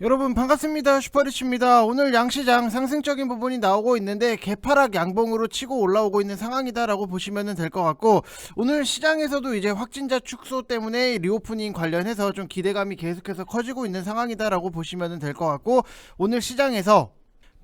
여러분 반갑습니다. 슈퍼리치입니다. 오늘 양시장 상승적인 부분이 나오고 있는데 개파락 양봉으로 치고 올라오고 있는 상황이다 라고 보시면 될 것 같고 오늘 시장에서도 이제 확진자 축소 때문에 리오프닝 관련해서 좀 기대감이 계속해서 커지고 있는 상황이다 라고 보시면 될 것 같고 오늘 시장에서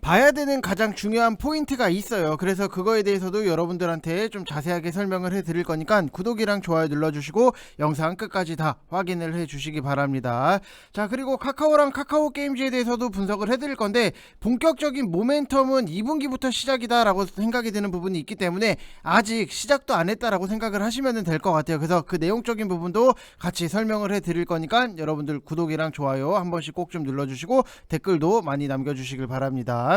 봐야 되는 가장 중요한 포인트가 있어요. 그래서 그거에 대해서도 여러분들한테 좀 자세하게 설명을 해 드릴 거니까 구독이랑 좋아요 눌러주시고 영상 끝까지 다 확인을 해 주시기 바랍니다. 자, 그리고 카카오랑 카카오 게임즈에 대해서도 분석을 해 드릴 건데 본격적인 모멘텀은 2분기부터 시작이다라고 생각이 드는 부분이 있기 때문에 아직 시작도 안 했다라고 생각을 하시면 될 것 같아요. 그래서 그 내용적인 부분도 같이 설명을 해 드릴 거니까 여러분들 구독이랑 좋아요 한 번씩 꼭 좀 눌러주시고 댓글도 많이 남겨주시길 바랍니다.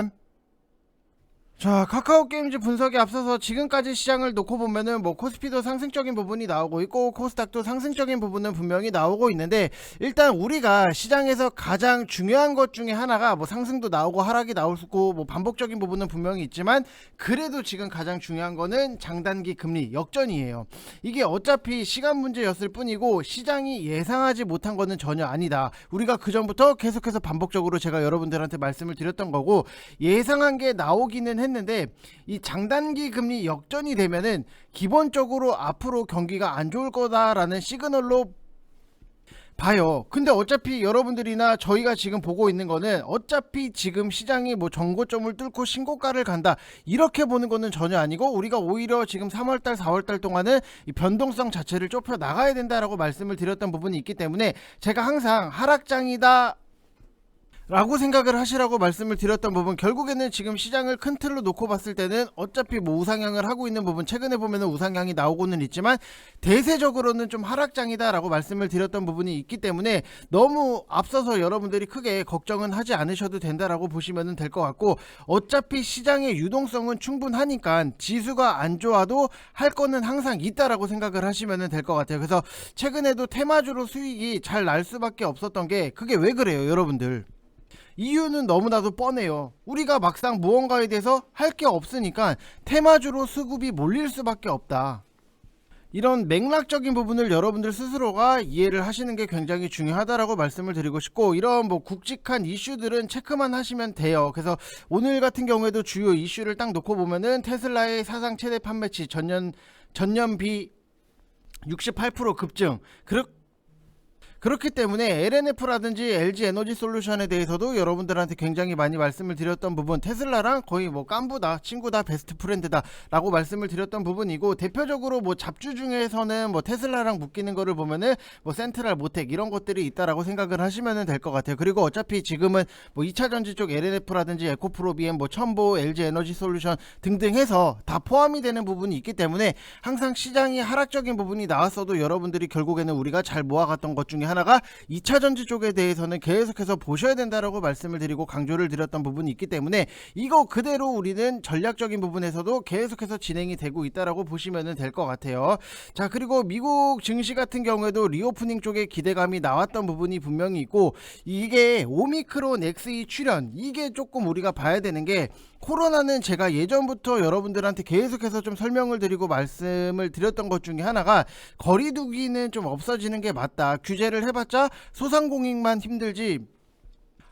자 카카오 게임즈 분석에 앞서서 지금까지 시장을 놓고 보면은 뭐 코스피도 상승적인 부분이 나오고 있고 코스닥도 상승적인 부분은 분명히 나오고 있는데 일단 우리가 시장에서 가장 중요한 것 중에 하나가 뭐 상승도 나오고 하락이 나올 수 있고 뭐 반복적인 부분은 분명히 있지만 그래도 지금 가장 중요한 거는 장단기 금리 역전이에요. 이게 어차피 시간 문제였을 뿐이고 시장이 예상하지 못한 거는 전혀 아니다. 우리가 그 전부터 계속해서 반복적으로 제가 여러분들한테 말씀을 드렸던 거고 예상한 게 나오기는 했 는데 이 장단기 금리 역전이 되면은 기본적으로 앞으로 경기가 안 좋을 거다라는 시그널로 봐요. 근데 어차피 여러분들이나 저희가 지금 보고 있는 거는 어차피 지금 시장이 뭐 정고점을 뚫고 신고가를 간다. 이렇게 보는 거는 전혀 아니고 우리가 오히려 지금 3월달, 4월달 동안은 이 변동성 자체를 좁혀 나가야 된다라고 말씀을 드렸던 부분이 있기 때문에 제가 항상 하락장이다. 라고 생각을 하시라고 말씀을 드렸던 부분 결국에는 지금 시장을 큰 틀로 놓고 봤을 때는 어차피 뭐 우상향을 하고 있는 부분 최근에 보면은 우상향이 나오고는 있지만 대세적으로는 좀 하락장이다 라고 말씀을 드렸던 부분이 있기 때문에 너무 앞서서 여러분들이 크게 걱정은 하지 않으셔도 된다라고 보시면 될 것 같고 어차피 시장의 유동성은 충분하니까 지수가 안 좋아도 할 거는 항상 있다라고 생각을 하시면 될 것 같아요. 그래서 최근에도 테마주로 수익이 잘 날 수밖에 없었던 게 그게 왜 그래요 여러분들 이유는 너무나도 뻔해요. 우리가 막상 무언가에 대해서 할 게 없으니까 테마주로 수급이 몰릴 수밖에 없다. 이런 맥락적인 부분을 여러분들 스스로가 이해를 하시는 게 굉장히 중요하다라고 말씀을 드리고 싶고 이런 뭐 굵직한 이슈들은 체크만 하시면 돼요. 그래서 오늘 같은 경우에도 주요 이슈를 딱 놓고 보면은 테슬라의 사상 최대 판매치 전년 전년비 68% 급증. 그렇 그렇기 때문에 LNF라든지 LG 에너지 솔루션에 대해서도 여러분들한테 굉장히 많이 말씀을 드렸던 부분 테슬라랑 거의 뭐 깐부다 친구다 베스트 프렌드다 라고 말씀을 드렸던 부분이고 대표적으로 뭐 잡주 중에서는 뭐 테슬라랑 묶이는 거를 보면은 뭐 센트럴 모텍 이런 것들이 있다라고 생각을 하시면 될 것 같아요. 그리고 어차피 지금은 뭐 2차 전지 쪽 LNF라든지 에코프로 BM 뭐 첨보 LG 에너지 솔루션 등등 해서 다 포함이 되는 부분이 있기 때문에 항상 시장이 하락적인 부분이 나왔어도 여러분들이 결국에는 우리가 잘 모아갔던 것 중에 하나가 2차 전지 쪽에 대해서는 계속해서 보셔야 된다라고 말씀을 드리고 강조를 드렸던 부분이 있기 때문에 이거 그대로 우리는 전략적인 부분에서도 계속해서 진행이 되고 있다라고 보시면 될 것 같아요. 자 그리고 미국 증시 같은 경우에도 리오프닝 쪽에 기대감이 나왔던 부분이 분명히 있고 이게 오미크론 XE 출현 이게 조금 우리가 봐야 되는 게 코로나는 제가 예전부터 여러분들한테 계속해서 좀 설명을 드리고 말씀을 드렸던 것 중에 하나가 거리두기는 좀 없어지는 게 맞다. 규제를 해봤자 소상공인만 힘들지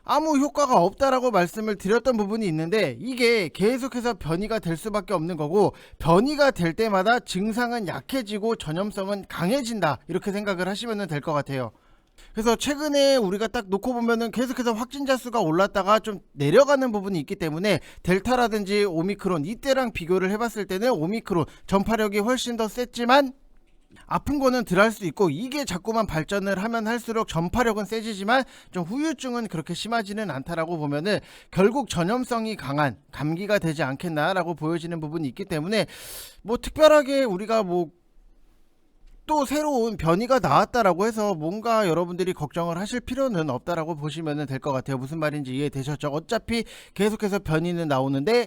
아무 효과가 없다라고 말씀을 드렸던 부분이 있는데 이게 계속해서 변이가 될 수밖에 없는 거고 변이가 될 때마다 증상은 약해지고 전염성은 강해진다 이렇게 생각을 하시면 될 것 같아요. 그래서 최근에 우리가 딱 놓고 보면은 계속해서 확진자 수가 올랐다가 좀 내려가는 부분이 있기 때문에 델타라든지 오미크론 이때랑 비교를 해봤을 때는 오미크론 전파력이 훨씬 더 셌지만 아픈 거는 덜 할 수 있고 이게 자꾸만 발전을 하면 할수록 전파력은 세지지만 좀 후유증은 그렇게 심하지는 않다라고 보면은 결국 전염성이 강한 감기가 되지 않겠나라고 보여지는 부분이 있기 때문에 뭐 특별하게 우리가 뭐 또 새로운 변이가 나왔다라고 해서 뭔가 여러분들이 걱정을 하실 필요는 없다라고 보시면 될 것 같아요. 무슨 말인지 이해되셨죠? 어차피 계속해서 변이는 나오는데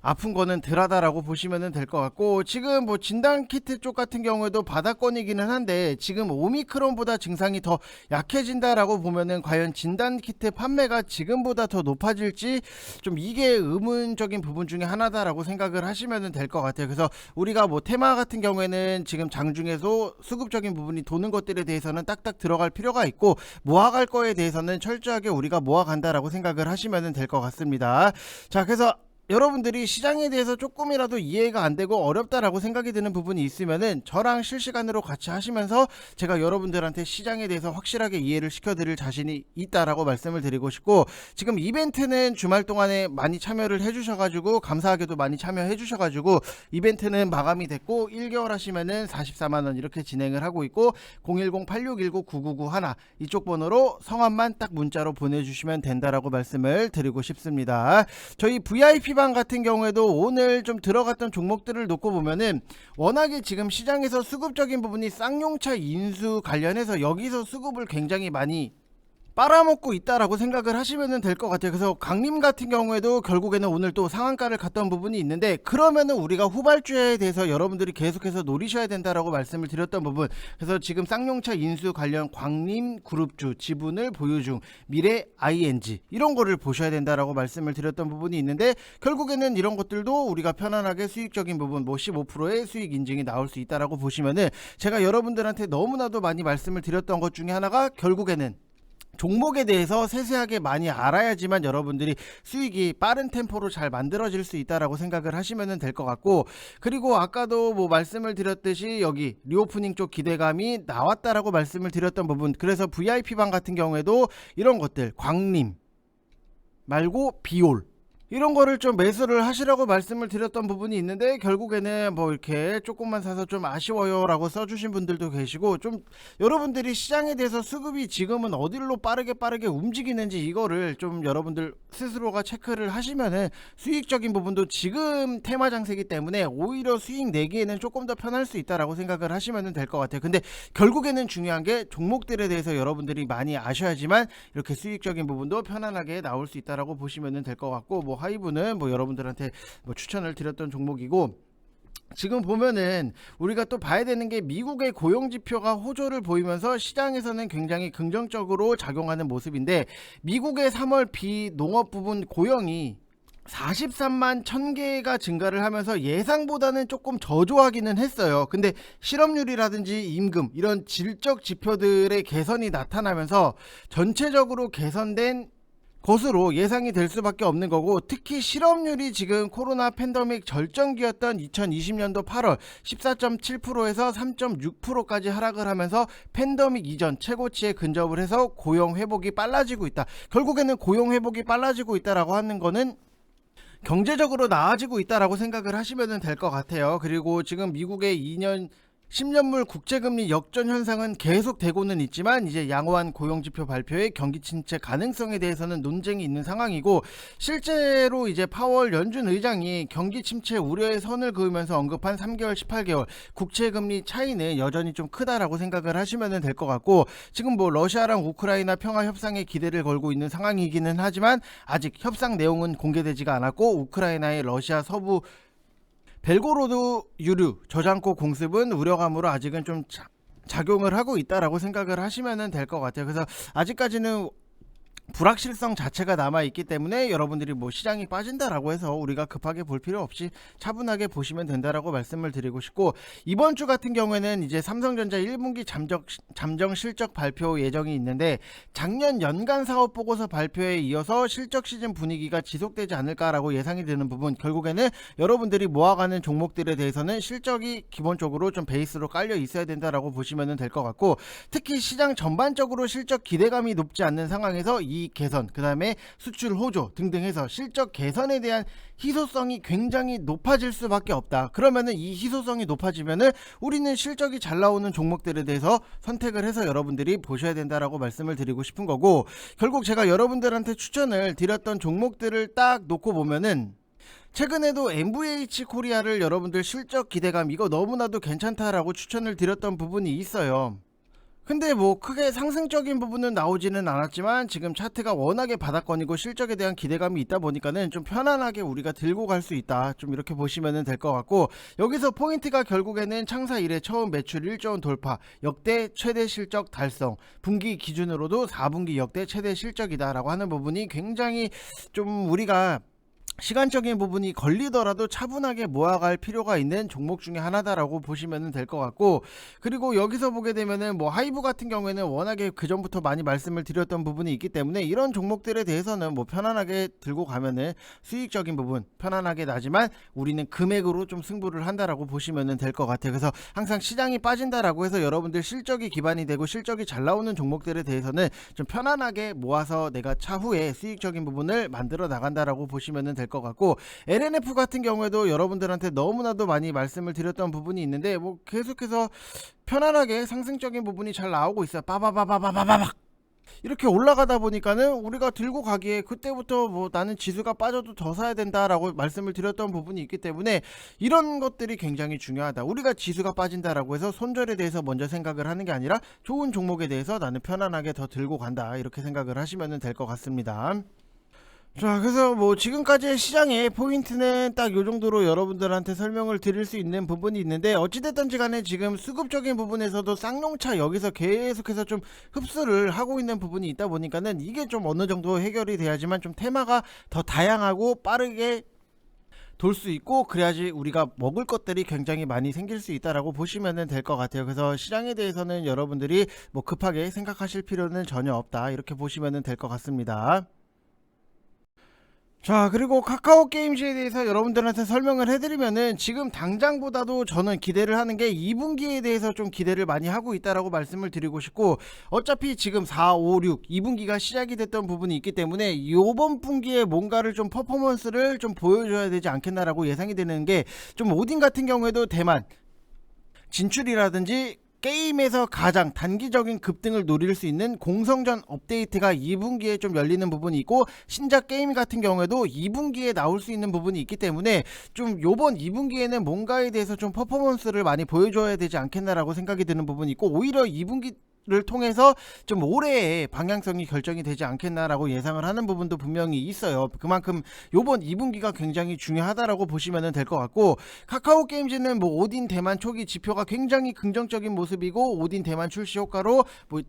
아픈 거는 덜하다라고 보시면 될 것 같고 지금 뭐 진단 키트 쪽 같은 경우에도 바닥권이기는 한데 지금 오미크론보다 증상이 더 약해진다라고 보면은 과연 진단 키트 판매가 지금보다 더 높아질지 좀 이게 의문적인 부분 중에 하나다라고 생각을 하시면 될 것 같아요. 그래서 우리가 뭐 테마 같은 경우에는 지금 장중에서 수급적인 부분이 도는 것들에 대해서는 딱딱 들어갈 필요가 있고 모아갈 거에 대해서는 철저하게 우리가 모아간다라고 생각을 하시면 될 것 같습니다. 자, 그래서 여러분들이 시장에 대해서 조금이라도 이해가 안 되고 어렵다라고 생각이 드는 부분이 있으면은 저랑 실시간으로 같이 하시면서 제가 여러분들한테 시장에 대해서 확실하게 이해를 시켜드릴 자신이 있다라고 말씀을 드리고 싶고 지금 이벤트는 주말 동안에 많이 참여를 해주셔가지고 감사하게도 많이 참여해주셔가지고 이벤트는 마감이 됐고 1개월 하시면은 44만 원 이렇게 진행을 하고 있고 010-8619-9991 이쪽 번호로 성함만 딱 문자로 보내주시면 된다라고 말씀을 드리고 싶습니다. 저희 VIP 방 같은 경우에도 오늘 좀 들어갔던 종목들을 놓고 보면은 워낙에 지금 시장에서 수급적인 부분이 쌍용차 인수 관련해서 여기서 수급을 굉장히 많이 빨아먹고 있다라고 생각을 하시면 될 것 같아요. 그래서 강림 같은 경우에도 결국에는 오늘 또 상한가를 갔던 부분이 있는데 그러면은 우리가 후발주에 대해서 여러분들이 계속해서 노리셔야 된다라고 말씀을 드렸던 부분. 그래서 지금 쌍용차 인수 관련 광림 그룹주 지분을 보유 중 미래 ING 이런 거를 보셔야 된다라고 말씀을 드렸던 부분이 있는데 결국에는 이런 것들도 우리가 편안하게 수익적인 부분 뭐 15%의 수익 인증이 나올 수 있다라고 보시면은 제가 여러분들한테 너무나도 많이 말씀을 드렸던 것 중에 하나가 결국에는 종목에 대해서 세세하게 많이 알아야지만 여러분들이 수익이 빠른 템포로 잘 만들어질 수 있다라고 생각을 하시면 될 것 같고 그리고 아까도 뭐 말씀을 드렸듯이 여기 리오프닝 쪽 기대감이 나왔다라고 말씀을 드렸던 부분 그래서 VIP 방 같은 경우에도 이런 것들 광림 말고 비올 이런 거를 좀 매수를 하시라고 말씀을 드렸던 부분이 있는데 결국에는 뭐 이렇게 조금만 사서 좀 아쉬워요라고 써주신 분들도 계시고 좀 여러분들이 시장에 대해서 수급이 지금은 어디로 빠르게 빠르게 움직이는지 이거를 좀 여러분들 스스로가 체크를 하시면은 수익적인 부분도 지금 테마 장세기 때문에 오히려 수익 내기에는 조금 더 편할 수 있다라고 생각을 하시면 될 것 같아요. 근데 결국에는 중요한 게 종목들에 대해서 여러분들이 많이 아셔야지만 이렇게 수익적인 부분도 편안하게 나올 수 있다라고 보시면 될 것 같고 뭐 하이브는 뭐 여러분들한테 뭐 추천을 드렸던 종목이고 지금 보면은 우리가 또 봐야 되는 게 미국의 고용 지표가 호조를 보이면서 시장에서는 굉장히 긍정적으로 작용하는 모습인데 미국의 3월 비농업 부분 고용이 43만 1000개가 증가를 하면서 예상보다는 조금 저조하기는 했어요. 근데 실업률이라든지 임금 이런 질적 지표들의 개선이 나타나면서 전체적으로 개선된 것으로 예상이 될 수밖에 없는 거고 특히 실업률이 지금 코로나 팬데믹 절정기였던 2020년도 8월 14.7%에서 3.6%까지 하락을 하면서 팬데믹 이전 최고치에 근접을 해서 고용 회복이 빨라지고 있다. 결국에는 고용 회복이 빨라지고 있다라고 하는 거는 경제적으로 나아지고 있다라고 생각을 하시면 될 것 같아요. 그리고 지금 미국의 2년 10년물 국제금리 역전 현상은 계속되고는 있지만 이제 양호한 고용지표 발표에 경기 침체 가능성에 대해서는 논쟁이 있는 상황이고 실제로 이제 파월 연준 의장이 경기 침체 우려의 선을 그으면서 언급한 3개월 18개월 국채금리 차이는 여전히 좀 크다라고 생각을 하시면 될 것 같고 지금 뭐 러시아랑 우크라이나 평화 협상에 기대를 걸고 있는 상황이기는 하지만 아직 협상 내용은 공개되지가 않았고 우크라이나의 러시아 서부 벨고로드 유류 저장고 공습은 우려감으로 아직은 좀 자- 작용을 하고 있다라고 생각을 하시면 될 것 같아요. 그래서 아직까지는 불확실성 자체가 남아 있기 때문에 여러분들이 뭐 시장이 빠진다라고 해서 우리가 급하게 볼 필요 없이 차분하게 보시면 된다라고 말씀을 드리고 싶고 이번 주 같은 경우에는 이제 삼성전자 1분기 잠적, 잠정 실적 발표 예정이 있는데 작년 연간 사업 보고서 발표에 이어서 실적 시즌 분위기가 지속되지 않을까라고 예상이 되는 부분 결국에는 여러분들이 모아가는 종목들에 대해서는 실적이 기본적으로 좀 베이스로 깔려 있어야 된다라고 보시면 될 것 같고 특히 시장 전반적으로 실적 기대감이 높지 않는 상황에서 이 개선, 그 다음에 수출 호조 등등 해서 실적 개선에 대한 희소성이 굉장히 높아질 수밖에 없다. 그러면은 이 희소성이 높아지면은 우리는 실적이 잘 나오는 종목들에 대해서 선택을 해서 여러분들이 보셔야 된다라고 말씀을 드리고 싶은 거고 결국 제가 여러분들한테 추천을 드렸던 종목들을 딱 놓고 보면은 최근에도 MVH 코리아를 여러분들 실적 기대감 이거 너무나도 괜찮다라고 추천을 드렸던 부분이 있어요. 근데 뭐 크게 상승적인 부분은 나오지는 않았지만 지금 차트가 워낙에 바닥권이고 실적에 대한 기대감이 있다 보니까는 좀 편안하게 우리가 들고 갈 수 있다. 좀 이렇게 보시면 될 것 같고 여기서 포인트가 결국에는 창사 이래 처음 매출 1조 원 돌파, 역대 최대 실적 달성, 분기 기준으로도 4분기 역대 최대 실적이다라고 하는 부분이 굉장히 좀 우리가 시간적인 부분이 걸리더라도 차분하게 모아갈 필요가 있는 종목 중에 하나다라고 보시면 될 것 같고 그리고 여기서 보게 되면은 뭐 하이브 같은 경우에는 워낙에 그 전부터 많이 말씀을 드렸던 부분이 있기 때문에 이런 종목들에 대해서는 뭐 편안하게 들고 가면은 수익적인 부분 편안하게 나지만 우리는 금액으로 좀 승부를 한다라고 보시면 될 것 같아요. 그래서 항상 시장이 빠진다라고 해서 여러분들 실적이 기반이 되고 실적이 잘 나오는 종목들에 대해서는 좀 편안하게 모아서 내가 차후에 수익적인 부분을 만들어 나간다라고 보시면 될것 같고 LNF 같은 경우에도 여러분들한테 너무나도 많이 말씀을 드렸던 부분이 있는데 뭐 계속해서 편안하게 상승적인 부분이 잘 나오고 있어요. 빠바바바바바박 이렇게 올라가다 보니까는 우리가 들고 가기에 그때부터 뭐 나는 지수가 빠져도 더 사야 된다라고 말씀을 드렸던 부분이 있기 때문에 이런 것들이 굉장히 중요하다. 우리가 지수가 빠진다라고 해서 손절에 대해서 먼저 생각을 하는 게 아니라 좋은 종목에 대해서 나는 편안하게 더 들고 간다. 이렇게 생각을 하시면 될 것 같습니다. 자, 그래서 뭐 지금까지의 시장의 포인트는 딱 요 정도로 여러분들한테 설명을 드릴 수 있는 부분이 있는데 어찌됐든지 간에 지금 수급적인 부분에서도 쌍용차 여기서 계속해서 좀 흡수를 하고 있는 부분이 있다 보니까는 이게 좀 어느 정도 해결이 돼야지만 좀 테마가 더 다양하고 빠르게 돌수 있고 그래야지 우리가 먹을 것들이 굉장히 많이 생길 수 있다라고 보시면 될 것 같아요. 그래서 시장에 대해서는 여러분들이 뭐 급하게 생각하실 필요는 전혀 없다. 이렇게 보시면 될 것 같습니다. 자 그리고 카카오 게임즈에 대해서 여러분들한테 설명을 해드리면은 지금 당장보다도 저는 기대를 하는 게 2분기에 대해서 좀 기대를 많이 하고 있다라고 말씀을 드리고 싶고 어차피 지금 4, 5, 6 2분기가 시작이 됐던 부분이 있기 때문에 요번 분기에 뭔가를 좀 퍼포먼스를 좀 보여줘야 되지 않겠나라고 예상이 되는 게 좀 오딘 같은 경우에도 대만 진출이라든지 게임에서 가장 단기적인 급등을 노릴 수 있는 공성전 업데이트가 2분기에 좀 열리는 부분이 있고 신작 게임 같은 경우에도 2분기에 나올 수 있는 부분이 있기 때문에 좀 요번 2분기에는 뭔가에 대해서 좀 퍼포먼스를 많이 보여줘야 되지 않겠나라고 생각이 드는 부분이 있고 오히려 2분기 를 통해서 좀 올해의 방향성이 결정이 되지 않겠나라고 예상을 하는 부분도 분명히 있어요. 그만큼 요번 2분기가 굉장히 중요하다라고 보시면 될 것 같고 카카오 게임즈는 뭐 오딘 대만 초기 지표가 굉장히 긍정적인 모습이고 오딘 대만 출시 효과로 뭐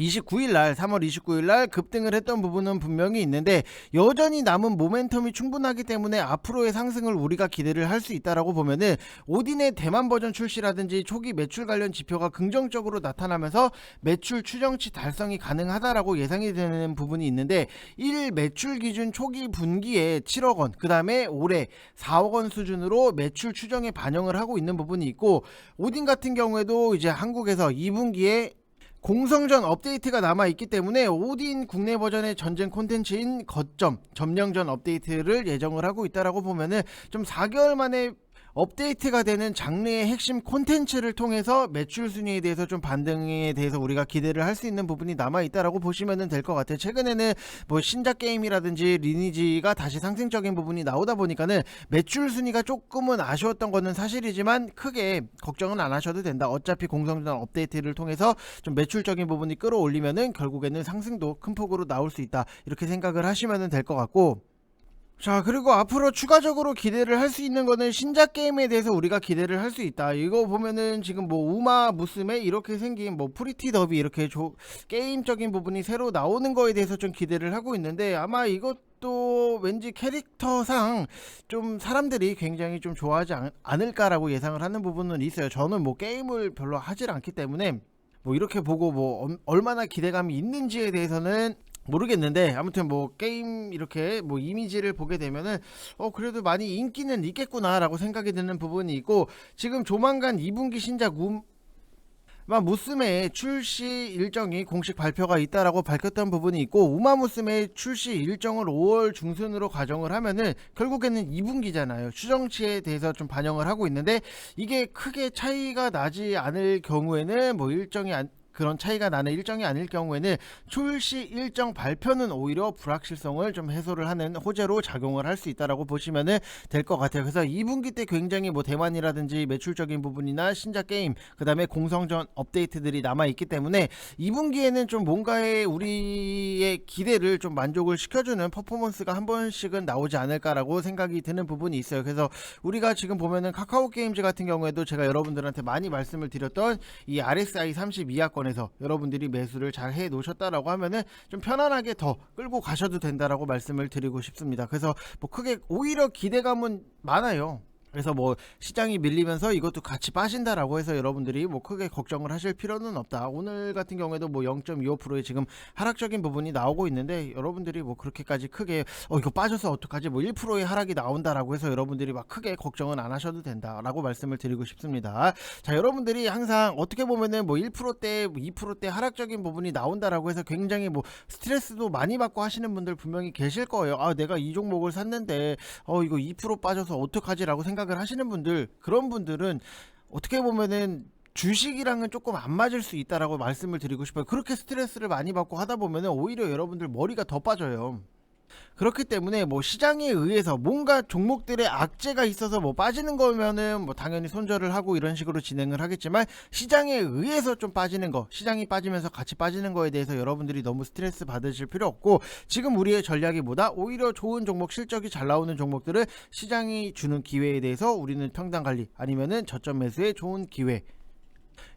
29일 날 3월 29일 날 급등을 했던 부분은 분명히 있는데 여전히 남은 모멘텀이 충분하기 때문에 앞으로의 상승을 우리가 기대를 할 수 있다라고 보면은 오딘의 대만 버전 출시라든지 초기 매출 관련 지표가 긍정적으로 나타나면서 매출 추정치 달성이 가능하다라고 예상이 되는 부분이 있는데 1 매출 기준 초기 분기에 7억 원, 그다음에 올해 4억 원 수준으로 매출 추정에 반영을 하고 있는 부분이 있고 오딘 같은 경우에도 이제 한국에서 2분기에 공성전 업데이트가 남아 있기 때문에 오딘 국내 버전의 전쟁 콘텐츠인 거점 점령전 업데이트를 예정을 하고 있다라고 보면은 좀 4개월 만에 업데이트가 되는 장르의 핵심 콘텐츠를 통해서 매출 순위에 대해서 좀 반등에 대해서 우리가 기대를 할 수 있는 부분이 남아 있다라고 보시면 될 것 같아요. 최근에는 뭐 신작 게임이라든지 리니지가 다시 상승적인 부분이 나오다 보니까는 매출 순위가 조금은 아쉬웠던 거는 사실이지만 크게 걱정은 안 하셔도 된다. 어차피 공성전 업데이트를 통해서 좀 매출적인 부분이 끌어올리면은 결국에는 상승도 큰 폭으로 나올 수 있다. 이렇게 생각을 하시면 될 것 같고 자 그리고 앞으로 추가적으로 기대를 할 수 있는 거는 신작 게임에 대해서 우리가 기대를 할 수 있다. 이거 보면은 지금 뭐 우마 무스메 이렇게 생긴 뭐 프리티 더비 이렇게 조, 게임적인 부분이 새로 나오는 거에 대해서 좀 기대를 하고 있는데 아마 이것도 왠지 캐릭터상 좀 사람들이 굉장히 좀 좋아하지 않, 않을까라고 예상을 하는 부분은 있어요. 저는 뭐 게임을 별로 하질 않기 때문에 뭐 이렇게 보고 뭐 엄- 얼마나 기대감이 있는지에 대해서는 모르겠는데 아무튼 뭐 게임 이렇게 뭐 이미지를 보게 되면은 어 그래도 많이 인기는 있겠구나라고 생각이 드는 부분이 있고 지금 조만간 2분기 신작 우 마무스메 출시 일정이 공식 발표가 있다라고 밝혔던 부분이 있고 우마 무스메 출시 일정을 5월 중순으로 가정을 하면은 결국에는 2분기잖아요. 추정치에 대해서 좀 반영을 하고 있는데 이게 크게 차이가 나지 않을 경우에는 뭐 일정이 안 그런 차이가 나는 일정이 아닐 경우에는 출시 일정 발표는 오히려 불확실성을 좀 해소를 하는 호재로 작용을 할 수 있다라고 보시면은 될 것 같아요. 그래서 2분기 때 굉장히 뭐 대만이라든지 매출적인 부분이나 신작 게임, 그다음에 공성전 업데이트들이 남아 있기 때문에 2분기에는 좀 뭔가의 우리의 기대를 좀 만족을 시켜주는 퍼포먼스가 한 번씩은 나오지 않을까라고 생각이 드는 부분이 있어요. 그래서 우리가 지금 보면은 카카오 게임즈 같은 경우에도 제가 여러분들한테 많이 말씀을 드렸던 이 RSI 32하권 에서 여러분들이 매수를 잘 해 놓으셨다라고 하면은 좀 편안하게 더 끌고 가셔도 된다라고 말씀을 드리고 싶습니다. 그래서 뭐 크게 오히려 기대감은 많아요. 그래서 뭐 시장이 밀리면서 이것도 같이 빠진다라고 해서 여러분들이 뭐 크게 걱정을 하실 필요는 없다. 오늘 같은 경우에도 뭐 0.25%의 지금 하락적인 부분이 나오고 있는데 여러분들이 뭐 그렇게까지 크게 어 이거 빠져서 어떡하지 뭐 1%의 하락이 나온다라고 해서 여러분들이 막 크게 걱정은 안 하셔도 된다라고 말씀을 드리고 싶습니다. 자 여러분들이 항상 어떻게 보면은 뭐 1%대 2%대 하락적인 부분이 나온다라고 해서 굉장히 뭐 스트레스도 많이 받고 하시는 분들 분명히 계실 거예요. 아 내가 이 종목을 샀는데 어 이거 2% 빠져서 어떡하지라고 생각 을 하시는 분들 그런 분들은 어떻게 보면은 주식이랑은 조금 안 맞을 수 있다라고 말씀을 드리고 싶어요. 그렇게 스트레스를 많이 받고 하다 보면은 오히려 여러분들 머리가 더 빠져요. 그렇기 때문에 뭐 시장에 의해서 뭔가 종목들의 악재가 있어서 뭐 빠지는 거면은 뭐 당연히 손절을 하고 이런 식으로 진행을 하겠지만 시장에 의해서 좀 빠지는 거 시장이 빠지면서 같이 빠지는 거에 대해서 여러분들이 너무 스트레스 받으실 필요 없고 지금 우리의 전략이 뭐다 오히려 좋은 종목 실적이 잘 나오는 종목들을 시장이 주는 기회에 대해서 우리는 평단 관리 아니면은 저점 매수의 좋은 기회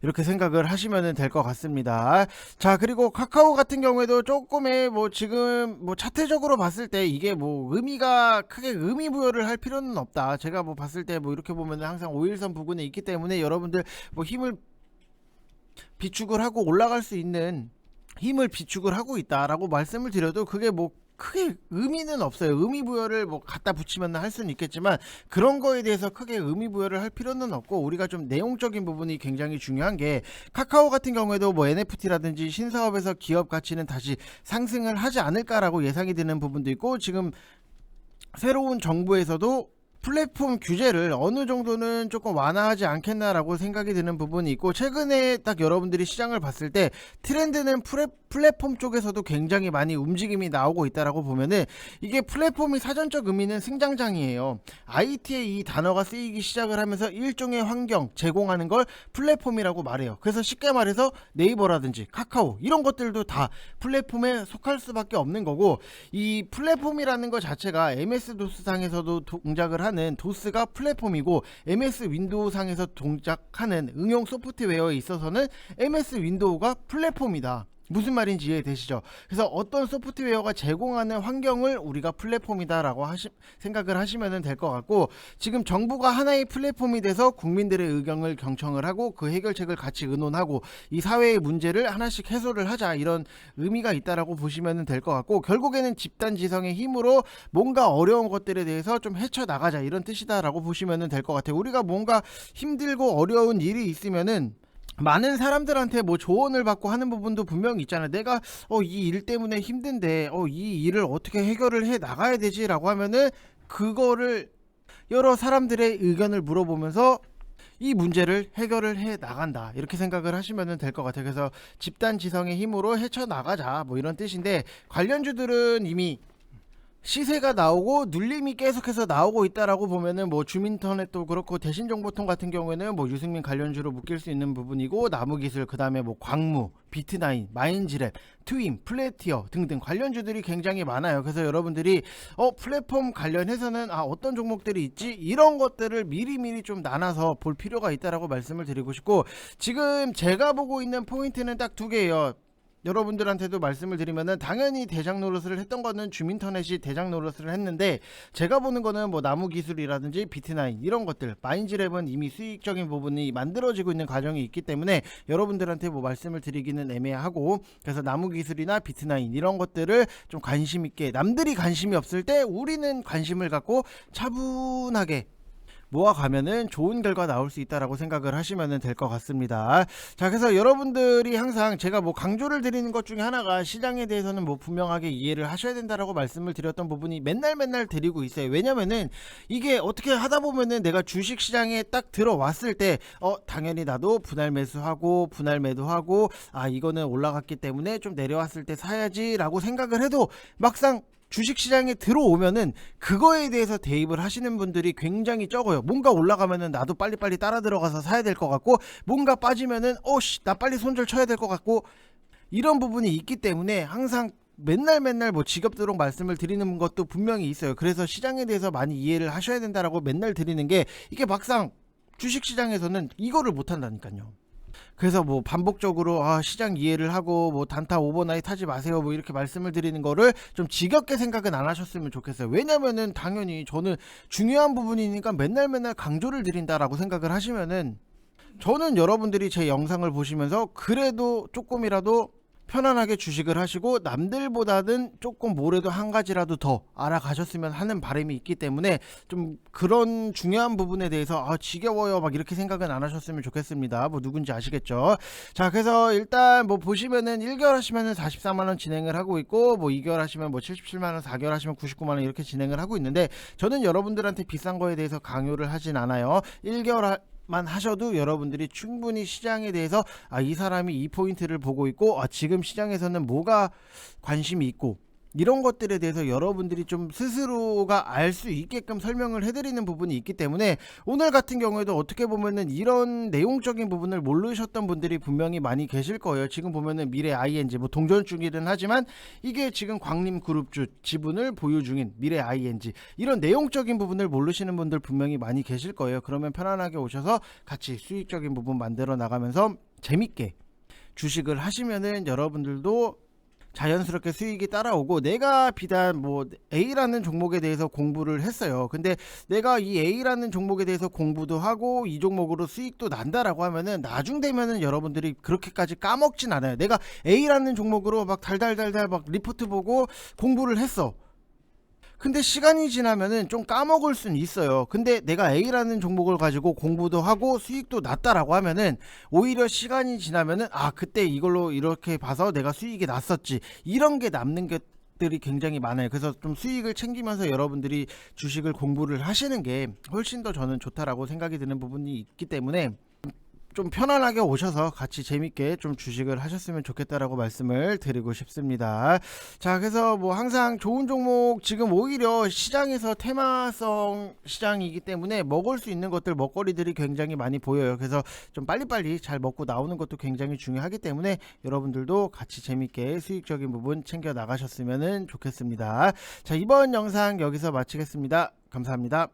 이렇게 생각을 하시면 될 것 같습니다. 자, 그리고 카카오 같은 경우에도 조금의 뭐 지금 뭐 차트적으로 봤을 때 이게 뭐 의미가 크게 의미 부여를 할 필요는 없다. 제가 뭐 봤을 때 뭐 이렇게 보면은 항상 5일선 부근에 있기 때문에 여러분들 뭐 힘을 비축을 하고 올라갈 수 있는 힘을 비축을 하고 있다라고 말씀을 드려도 그게 뭐 크게 의미는 없어요. 의미 부여를 뭐 갖다 붙이면 할 수는 있겠지만 그런 거에 대해서 크게 의미 부여를 할 필요는 없고 우리가 좀 내용적인 부분이 굉장히 중요한 게 카카오 같은 경우에도 뭐 NFT라든지 신사업에서 기업 가치는 다시 상승을 하지 않을까라고 예상이 되는 부분도 있고 지금 새로운 정부에서도 플랫폼 규제를 어느 정도는 조금 완화하지 않겠나라고 생각이 드는 부분이 있고 최근에 딱 여러분들이 시장을 봤을 때 트렌드는 플랫, 플랫폼 쪽에서도 굉장히 많이 움직임이 나오고 있다라고 보면은 이게 플랫폼이 사전적 의미는 승장장이에요. IT의 이 단어가 쓰이기 시작을 하면서 일종의 환경 제공하는 걸 플랫폼이라고 말해요. 그래서 쉽게 말해서 네이버라든지 카카오 이런 것들도 다 플랫폼에 속할 수밖에 없는 거고 이 플랫폼이라는 것 자체가 MS 도스 상에서도 동작을 하는 도스가 플랫폼이고 MS 윈도우 상에서 동작하는 응용 소프트웨어에 있어서는 MS 윈도우가 플랫폼이다. 무슨 말인지 이해되시죠? 그래서 어떤 소프트웨어가 제공하는 환경을 우리가 플랫폼이다라고 하시, 생각을 하시면 될 것 같고 지금 정부가 하나의 플랫폼이 돼서 국민들의 의견을 경청을 하고 그 해결책을 같이 의논하고 이 사회의 문제를 하나씩 해소를 하자 이런 의미가 있다라고 보시면 될 것 같고 결국에는 집단 지성의 힘으로 뭔가 어려운 것들에 대해서 좀 헤쳐 나가자 이런 뜻이다라고 보시면 될 것 같아요. 우리가 뭔가 힘들고 어려운 일이 있으면은 많은 사람들한테 뭐 조언을 받고 하는 부분도 분명히 있잖아요. 내가 어 이 일 때문에 힘든데 어 이 일을 어떻게 해결을 해 나가야 되지라고 하면은 그거를 여러 사람들의 의견을 물어보면서 이 문제를 해결을 해 나간다 이렇게 생각을 하시면 될 것 같아요. 그래서 집단 지성의 힘으로 헤쳐 나가자 뭐 이런 뜻인데 관련주들은 이미 시세가 나오고 눌림이 계속해서 나오고 있다라고 보면은 뭐 주민터넷도 그렇고 대신정보통 같은 경우에는 뭐 유승민 관련주로 묶일 수 있는 부분이고 나무기술 그다음에 뭐 광무 비트나인 마인지랩 트윈 플래티어 등등 관련주들이 굉장히 많아요. 그래서 여러분들이 어 플랫폼 관련해서는 아 어떤 종목들이 있지? 이런 것들을 미리미리 좀 나눠서 볼 필요가 있다라고 말씀을 드리고 싶고 지금 제가 보고 있는 포인트는 딱 두 개예요 여러분들한테도 말씀을 드리면은 당연히 대장 노릇을 했던 거는 주민터넷이 대장 노릇을 했는데 제가 보는 거는 뭐 나무 기술이라든지 비트나인 이런 것들 마인즈랩은 이미 수익적인 부분이 만들어지고 있는 과정이 있기 때문에 여러분들한테 뭐 말씀을 드리기는 애매하고 그래서 나무 기술이나 비트나인 이런 것들을 좀 관심 있게 남들이 관심이 없을 때 우리는 관심을 갖고 차분하게 모아가면은 좋은 결과 나올 수 있다라고 생각을 하시면 될 것 같습니다. 자, 그래서 여러분들이 항상 제가 뭐 강조를 드리는 것 중에 하나가 시장에 대해서는 뭐 분명하게 이해를 하셔야 된다라고 말씀을 드렸던 부분이 맨날 맨날 드리고 있어요. 왜냐면은 이게 어떻게 하다 보면은 내가 주식 시장에 딱 들어왔을 때 어 당연히 나도 분할 매수하고 분할 매도하고 아 이거는 올라갔기 때문에 좀 내려왔을 때 사야지라고 생각을 해도 막상 주식 시장에 들어오면은 그거에 대해서 대입을 하시는 분들이 굉장히 적어요. 뭔가 올라가면은 나도 빨리빨리 따라 들어가서 사야 될 것 같고 뭔가 빠지면은 어씨 나 빨리 손절 쳐야 될 것 같고 이런 부분이 있기 때문에 항상 맨날 맨날 뭐 직업도록 말씀을 드리는 것도 분명히 있어요. 그래서 시장에 대해서 많이 이해를 하셔야 된다라고 맨날 드리는 게 이게 막상 주식 시장에서는 이거를 못 한다니까요. 그래서 뭐 반복적으로 아 시장 이해를 하고 뭐 단타 오버나잇 하지 마세요 뭐 이렇게 말씀을 드리는 거를 좀 지겹게 생각은 안 하셨으면 좋겠어요. 왜냐면은 당연히 저는 중요한 부분이니까 맨날 맨날 강조를 드린다라고 생각을 하시면은 저는 여러분들이 제 영상을 보시면서 그래도 조금이라도 편안하게 주식을 하시고 남들보다는 조금 뭐래도 한 가지라도 더 알아가셨으면 하는 바람이 있기 때문에 좀 그런 중요한 부분에 대해서 아 지겨워요 막 이렇게 생각은 안 하셨으면 좋겠습니다. 뭐 누군지 아시겠죠? 자 그래서 일단 뭐 보시면은 1개월 하시면은 44만 원 진행을 하고 있고 뭐 2개월 하시면 뭐 77만 원, 4개월 하시면 99만 원 이렇게 진행을 하고 있는데 저는 여러분들한테 비싼 거에 대해서 강요를 하진 않아요. 1개월 하, 만 하셔도 여러분들이 충분히 시장에 대해서 아, 이 사람이 이 포인트를 보고 있고 아, 지금 시장에서는 뭐가 관심이 있고 이런 것들에 대해서 여러분들이 좀 스스로가 알 수 있게끔 설명을 해드리는 부분이 있기 때문에 오늘 같은 경우에도 어떻게 보면은 이런 내용적인 부분을 모르셨던 분들이 분명히 많이 계실 거예요. 지금 보면은 미래 ING 뭐 동전 중이긴 하지만 이게 지금 광림 그룹주 지분을 보유 중인 미래 ING 이런 내용적인 부분을 모르시는 분들 분명히 많이 계실 거예요. 그러면 편안하게 오셔서 같이 수익적인 부분 만들어 나가면서 재밌게 주식을 하시면은 여러분들도 자연스럽게 수익이 따라오고 내가 비단 뭐 A라는 종목에 대해서 공부를 했어요. 근데 내가 이 A라는 종목에 대해서 공부도 하고 이 종목으로 수익도 난다라고 하면은 나중 되면은 여러분들이 그렇게까지 까먹진 않아요. 내가 A라는 종목으로 막 달달달달 막 리포트 보고 공부를 했어. 근데 시간이 지나면은 좀 까먹을 수는 있어요. 근데 내가 A라는 종목을 가지고 공부도 하고 수익도 났다라고 하면은 오히려 시간이 지나면은 아 그때 이걸로 이렇게 봐서 내가 수익이 났었지 이런 게 남는 게 들이 굉장히 많아요. 그래서 좀 수익을 챙기면서 여러분들이 주식을 공부를 하시는 게 훨씬 더 저는 좋다라고 생각이 드는 부분이 있기 때문에 좀 편안하게 오셔서 같이 재밌게 좀 주식을 하셨으면 좋겠다라고 말씀을 드리고 싶습니다. 자, 그래서 뭐 항상 좋은 종목 지금 오히려 시장에서 테마성 시장이기 때문에 먹을 수 있는 것들 먹거리들이 굉장히 많이 보여요. 그래서 좀 빨리빨리 잘 먹고 나오는 것도 굉장히 중요하기 때문에 여러분들도 같이 재밌게 수익적인 부분 챙겨 나가셨으면 좋겠습니다. 자, 이번 영상 여기서 마치겠습니다. 감사합니다.